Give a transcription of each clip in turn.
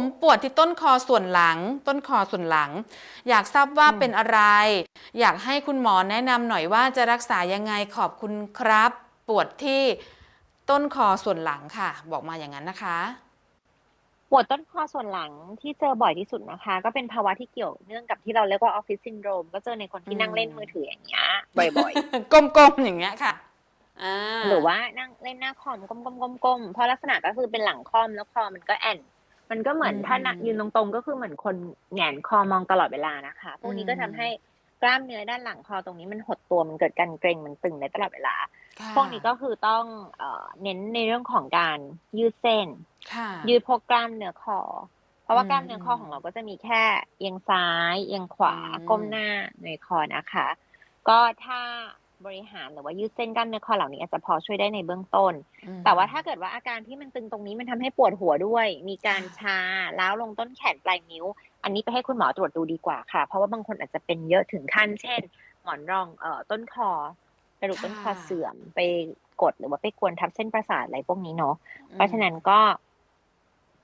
ผมปวดที่ต้นคอส่วนหลัง ต้นคอส่วนหลัง อยากทราบว่าอืมเป็นอะไร อยากให้คุณหมอแนะนำหน่อยว่าจะรักษายังไงขอบคุณครับ ปวดที่ต้นคอส่วนหลังค่ะ บอกมาอย่างนั้นนะคะปวดต้นคอส่วนหลังที่เจอบ่อยที่สุดนะคะ ก็เป็นภาวะที่เกี่ยวเนื่องกับที่เราเรียกว่าออฟฟิศซินโดรมก็เจอในคนที่นั่งเล่นมือถืออย่างเงี้ยบ่อยก้มๆอย่างเงี้ยค่ะอ่าๆหรือว่านั่งเล่นหน้าคอมก้มๆๆๆเพราะลักษณะก็คือเป็นหลังคอมแล้วคอมันก็แอน มันก็เหมือนถ้านั่งยืนตรงๆ ก็คือเหมือนคนแหงนคอมองตลอดเวลานะคะพวกนี้ก็ทำให้กล้ามเนื้อด้านหลังคอตรงนี้มันหดตัวมันเกิดการเกร็งมันตึงในตลอดเวลาค่ะพวกนี้ก็คือต้องเอ่อเน้นในเรื่องของการยืดเส้นค่ะยืดพวกกล้ามเนื้อคอ เพราะว่าอืมกล้ามเนื้อคอของเราก็จะมีแค่เอียงซ้ายเอียงขวาอืมก้มหน้าในคอนะคะ ก็ถ้า บริหารหรือว่ายืดเส้นกล้ามเนื้อคอเหล่านี้อาจจะพอช่วยได้ในเบื้องต้นอืมแต่ว่าถ้าเกิดว่าอาการที่มันตึงตรงนี้มันทำให้ปวดหัวด้วย มีการค่ะชาล้าวลงต้นแขนปลายนิ้ว อันนี้ไปให้คุณหมอตรวจดูดีกว่าค่ะ เพราะว่าบางคนอาจจะเป็นเยอะถึงขั้นเช่น หมอนรองเอ่อต้นคอกระดูกต้นคอเสื่อมไปกดหรือว่าไปกวนทับเส้นประสาทอะไรพวกนี้เนาะเพราะฉะนั้นก็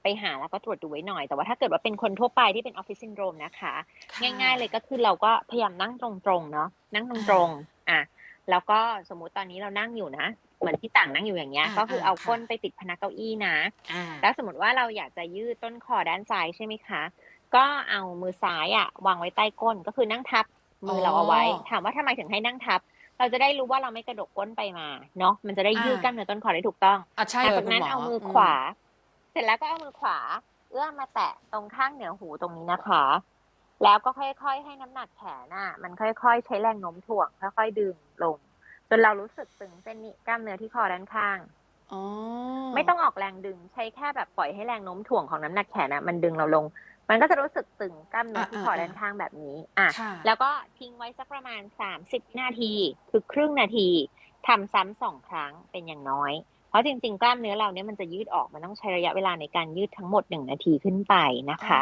ไปหาแล้วก็ตรวจดูไว้หน่อย แต่ว่าถ้าเกิดว่าเป็นคนทั่วไปที่เป็นออฟฟิศซินโดรมนะคะค่ะง่าย ๆ เลยก็คือเราก็พยายามนั่งตรงๆเนาะนั่งตรงๆอะ แล้วก็สมมุติตอนนี้เรานั่งอยู่นะ เหมือนที่ต่างนั่งอยู่อย่างเงี้ยอ่าก็คืออ่าเอาค่ะก้นไปติดพนักเก้าอี้นะอ่าแล้วสมมติว่าเราอยากจะยืดต้นคอด้านซ้ายใช่ไหมคะ ก็เอามือซ้ายอะวางไว้ใต้ก้นก็คือนั่งทับมือเราเอาไว้ ถามว่าทำไมถึงให้นั่งทับ เราจะได้รู้ว่าเราไม่กระดกก้นไปมาเนาะ มันจะได้ยืดกล้ามเนื้อต้นคอได้ถูกต้องอะใช่หลังเลยจากคุณนั้นหมอเอามือขวา เสร็จแล้วก็เอามือขวา เอื้อมมาแตะตรงข้างเหนือหูตรงนี้นะคะ แล้วก็ค่อยๆ ให้น้ำหนักแขนน่ะ มันค่อยๆ ใช้แรงโน้มถ่วง ค่อยๆ ดึงลง จนเรารู้สึกตึงเส้นนี้กล้ามเนื้อที่คอด้านข้างอ๋อไม่ต้องออกแรงดึง ใช้แค่แบบปล่อยให้แรงโน้มถ่วงของน้ำหนักแขนน่ะมันดึงเราลง มันก็จะรู้สึกตึงกล้ามเนื้อที่คอด้านข้างแบบนี้ อะค่ะแล้วก็ทิ้งไว้สักประมาณ30นาที คือครึ่งนาทีทำซ้ำสองครั้งเป็นอย่างน้อยเพราะจริงๆ กล้ามเนื้อเราเนี่ยมันจะยืดออกมันต้องใช้ระยะเวลาในการยืดทั้งหมด1นาทีขึ้นไปนะคะอ๋อ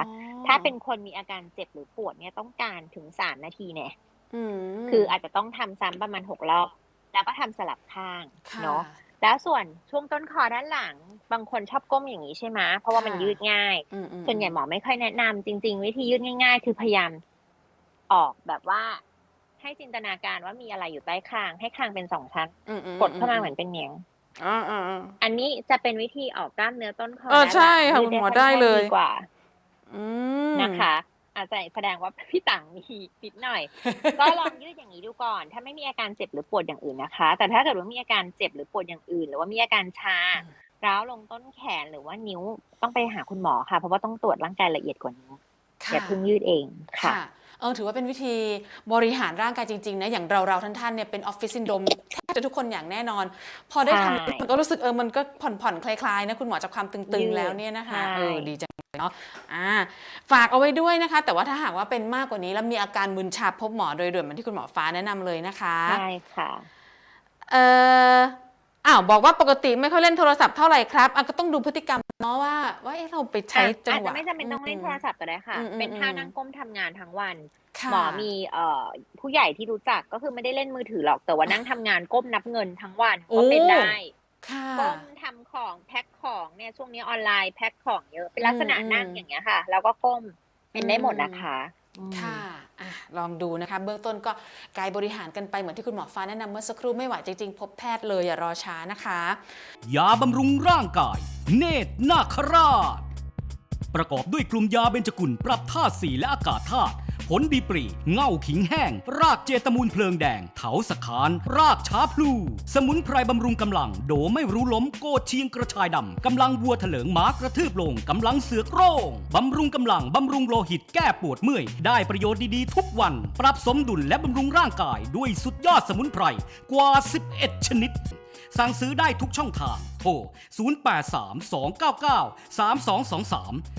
ถ้าเป็นคนมีอาการเจ็บหรือปวดเนี่ยต้องการถึง3นาทีเนี่ยอืมคืออาจจะต้องทำซ้ำประมาณ6รอบ แล้วก็ทำสลับข้างค่ะเนาะแล้วส่วนช่วงต้นคอด้านหลัง บางคนชอบก้มอย่างนี้ใช่ไหมเพราะว่ามันค่ะยืดง่ายอืมอืมส่วนใหญ่หมอไม่ค่อยแนะนำจริง ๆ วิธียืดง่าย ๆ คือพยายามออกแบบว่า ให้จินตนาการว่ามีอะไรอยู่ใต้คาง ให้คางเป็นสองชั้นอืมอืกดเข้ามาเหมือนเป็นเหนียงอ่าอ่าอ่าอันนี้จะเป็นวิธีออกกล้ามเนื้อต้นคอเออด้านหลังใช่ค่ะยืคุณหมอค่นข้างได้เลยดีกว่าอืม นะคะ อาจจะแสดงว่าพี่ต่างมีนิดหน่อย ก็ลองยืดอย่างนี้ดูก่อน ถ้าไม่มีอาการเจ็บหรือปวดอย่างอื่นนะคะ แต่ถ้าเกิดว่ามีอาการเจ็บหรือปวดอย่างอื่น หรือว่ามีอาการชาอืมร้าวลงต้นแขนหรือว่านิ้วต้องไปหาคุณหมอค่ะ เพราะว่าต้องตรวจร่างกายละเอียดกว่านี้ อย่าเพิ่งยืดเองค่ะค่ะเออถือว่าเป็นวิธีบริหารร่างกายจริงๆนะอย่างเราเราท่านๆเนี่ยเป็นออฟฟิศซินโดรมแทบจะทุกคนอย่างแน่นอน พอได้ใช่ทำมันก็รู้สึกเออมันก็ผ่อนผ่อนๆคลายๆนะคุณหมอจากความตึยืงดๆแล้วเนี่ยนะคะใช่เออดีจังเลยเนาะอ่าฝากเอาไว้ด้วยนะคะ แต่ว่าถ้าหากว่าเป็นมากกว่านี้แล้วมีอาการมึนชาพบหมอโดยด่วนเหมือนที่คุณหมอฟ้าแนะนำเลยนะคะใช่ค่ะเออ อ้าวบอกว่าปกติไม่ค่อยเล่นโทรศัพท์เท่าไหร่ครับอะก็ต้องดูพฤติกรรมเนาะว่าว่าเอ๊ะเราไปใช้อะจังอาจหจะวะไม่จำเป็นต้องเล่นโทรศัพท์ก็ได้ค่ะอืมอืมเป็นท่าอืมนั่งก้มทำงานทั้งวันค่ะหมอมีเอ่อผู้ใหญ่ที่รู้จักก็คือไม่ได้เล่นมือถือหรอกแต่ว่านั่งทำงานก้มนับเงินทั้งวันก็เป็นได้ค่ะก้มทำของแพ็คของเนี่ยช่วงนี้ออนไลน์แพ็คของเยอะเป็นลักษณะอืมนั่งอืมอย่างเงี้ยค่ะ แล้วก็ก้มเป็นได้อืมหมดนะคะอืม ค่ะอะลองดูนะคะ เบื้องต้นก็กายบริหารกันไปเหมือนที่คุณหมอฟ้าแนะนำเมื่อสักครู่ไม่ไหวจริง ๆ พบแพทย์เลยอย่ารอช้านะคะ ยาบำรุงร่างกาย เนตรนาคราช ประกอบด้วยกลุ่มยาเบญจกุลปรับธาตุสีและอากาศธาตุ ผลดีปรีเง่าขิงแห้ง รากเจตมูลเพลิงแดง เถาสคาน รากช้าพลู สมุนไพรบำรุงกำลัง โดไม่รู้ล้มโกดเชียงกระชายดำกำลังวัวเถลิงหมากระทืบลงกำลังเสือกโร่งบำรุงกำลังบำรุงโลหิตแก้ปวดเมื่อย ได้ประโยชน์ดีๆ ทุกวัน ปรับสมดุลและบำรุงร่างกาย ด้วยสุดยอดสมุนไพรกว่า 11 ชนิด สั่งซื้อได้ทุกช่องทาง โทร 0832993223